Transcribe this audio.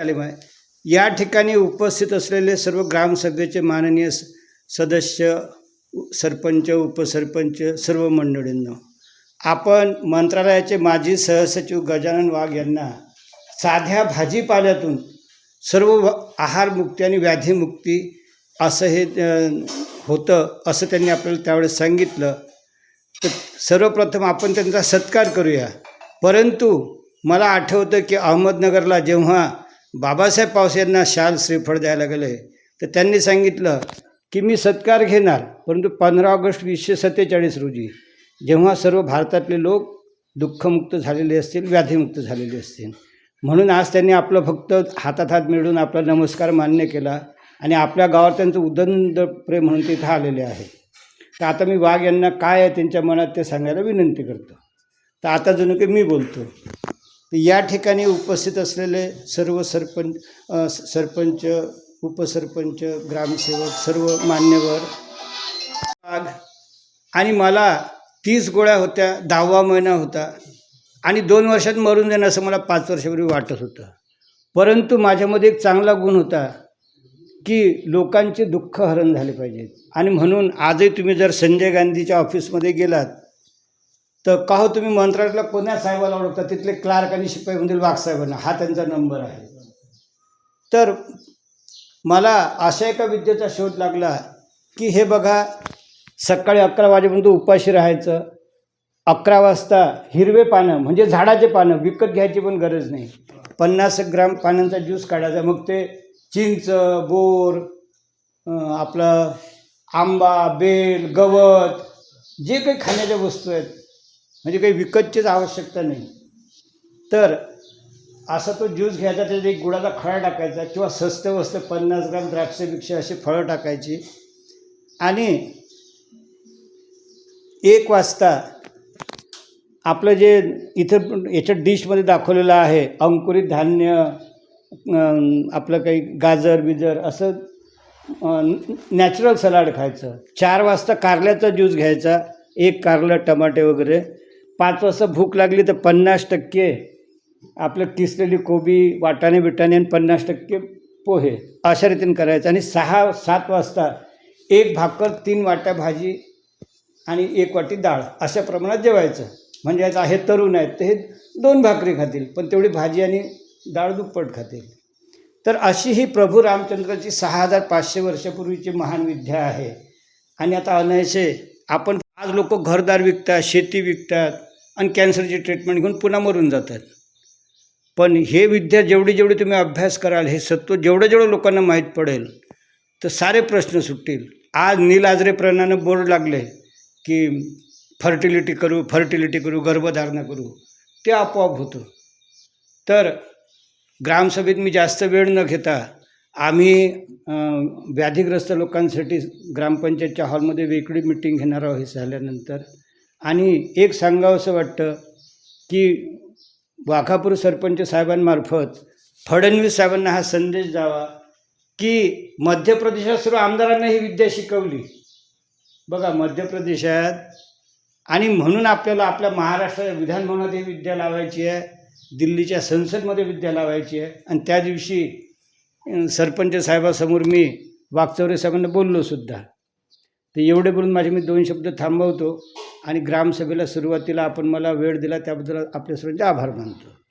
तालीम या ठिकाणी उपस्थित असलेले सर्व ग्रामसभेचे माननीय स- सदस्य सरपंच उपसरपंच सर्व मंडळींना आपण मंत्रालयाचे माजी सहसचिव गजानन वाघ यांना साध्या भाजीपाल्यातून सर्व आहारमुक्ती आणि व्याधीमुक्ती असं हे होतं असं त्यांनी आपल्याला त्यावेळेस सांगितलं. तर सर्वप्रथम आपण त्यांचा सत्कार करूया. परंतु मला आठवतं की अहमदनगरला जेव्हा बाबासाहेब पावसेंना शाल श्रीफळ द्यायला गेले तर त्यांनी सांगितलं की मी सत्कार घेणार परंतु पंधरा ऑगस्ट वीसशे सत्तेचाळीस रोजी जेव्हा सर्व भारतातले लोक दुःखमुक्त झालेले असतील व्याधीमुक्त झालेले असतील. म्हणून आज त्यांनी आपलं फक्त हातात हात मिळून आपला नमस्कार मान्य केला आणि आपल्या गावात त्यांचं उदंड प्रेम म्हणून तिथं आलेले आहे. तर आता मी वाघ यांना काय आहे त्यांच्या मनात ते सांगायला विनंती करतो. तर आता जणू की मी बोलतो. या ठिकाणी उपस्थित असलेले सर्व सरपंच सरपंच उपसरपंच ग्रामसेवक सर्व मान्यवर. आणि मला तीस गोळ्या होत्या दहावा महिना होता. आणि दोन वर्षात मरून जाणं असं मला पाच वर्षापूर्वी वाटत होतं. परंतु माझ्यामध्ये एक चांगला गुण होता की लोकांचे दुःख हरण झाले पाहिजेत. आणि म्हणून आजही तुम्ही जर संजय गांधीच्या ऑफिसमध्ये गेलात तर का हो तुम्ही मंत्रालयाला कोण्या साहेबाला ओळखता? तिथले क्लार्क आणि शिपाईमधील वाघसाहेबांना हा त्यांचा नंबर आहे. तर मला अशा एका विद्येचा शोध लागला की हे बघा सकाळी अकरा वाजेपर्यंत उपाशी राहायचं अकरा वाजता हिरवे पानं म्हणजे झाडाचे पानं विकत घ्यायची पण गरज नाही. पन्नास ग्राम पानांचा ज्यूस काढायचा मग ते चिंच बोर आपलं आंबा बेल गवत जे काही खाण्याच्या वस्तू आहेत म्हणजे काही विकतचीच आवश्यकता नाही. तर असा तो ज्यूस घ्यायचा त्याच्यात एक गुळाचा खळा टाकायचा किंवा स्वस्त वस्त पन्नास ग्राम द्राक्ष अशी फळं टाकायची. आणि एक वाजता आपलं जे इथं याच्या डिशमध्ये दाखवलेलं आहे अंकुरित धान्य आपलं काही गाजर बिजर असं नॅचरल सलाड खायचं. चार वाजता कारल्याचा ज्यूस घ्यायचा एक कारलं टमाटे वगैरे पाच वाजता भूक लागली तर पन्नास टक्के आपलं किसलेली कोबी वाटाणे बिटाणे आणि पन्नास टक्के पोहे अशा रीतीने करायचं. आणि सहा सात वाजता एक भाकर तीन वाट्या भाजी आणि एक वाटी डाळ अशा प्रमाणात जेवायचं. म्हणजे आता हे तरुण आहेत तर हे दोन भाकरी खातील पण तेवढी भाजी आणि डाळ दुप्पट खातील. तर अशी ही प्रभू रामचंद्राची सहा हजार पाचशे वर्षापूर्वीची महान विद्या आहे. आणि आता अनायसे आपण आज लोक घरदार विकतात शेती विकतात आणि कॅन्सरची ट्रीटमेंट घेऊन पुन्हा मरून जातात. पण हे विद्या जेवढी जेवढी तुम्ही अभ्यास कराल हे सत्व जेवढं जेवढं लोकांना माहीत पडेल तर सारे प्रश्न सुटतील. आज नील आजरे बोर्ड लागले की फर्टिलिटी करू फर्टिलिटी करू गर्भधारणा करू ते आपोआप होतं. तर ग्रामसभेत मी जास्त वेळ न घेता आम्ही व्याधीग्रस्त लोकांसाठी ग्रामपंचायतच्या हॉलमध्ये वेगळी मिटिंग घेणार आहोत हे झाल्यानंतर. आणि एक सांगावं असं वाटतं की वाघापूर सरपंच साहेबांमार्फत फडणवीस साहेबांना हा संदेश द्यावा की मध्य प्रदेशात सर्व आमदारांना ही विद्या शिकवली. बघा मध्य प्रदेशात आणि म्हणून आपल्याला आपल्या महाराष्ट्र विधानभवनात ही विद्या लावायची आहे दिल्लीच्या संसदमध्ये विद्या लावायची आहे. आणि त्या दिवशी सरपंच साहेबासमोर मी वागचौरे साहेबांना बोललो सुद्धा. तर एवढे बोलून माझे मी दोन शब्द थांबवतो आणि ग्रामसभेला सुरुवातीला आपण मला वेळ दिला त्याबद्दल आपल्या सर्वांचे आभार मानतो.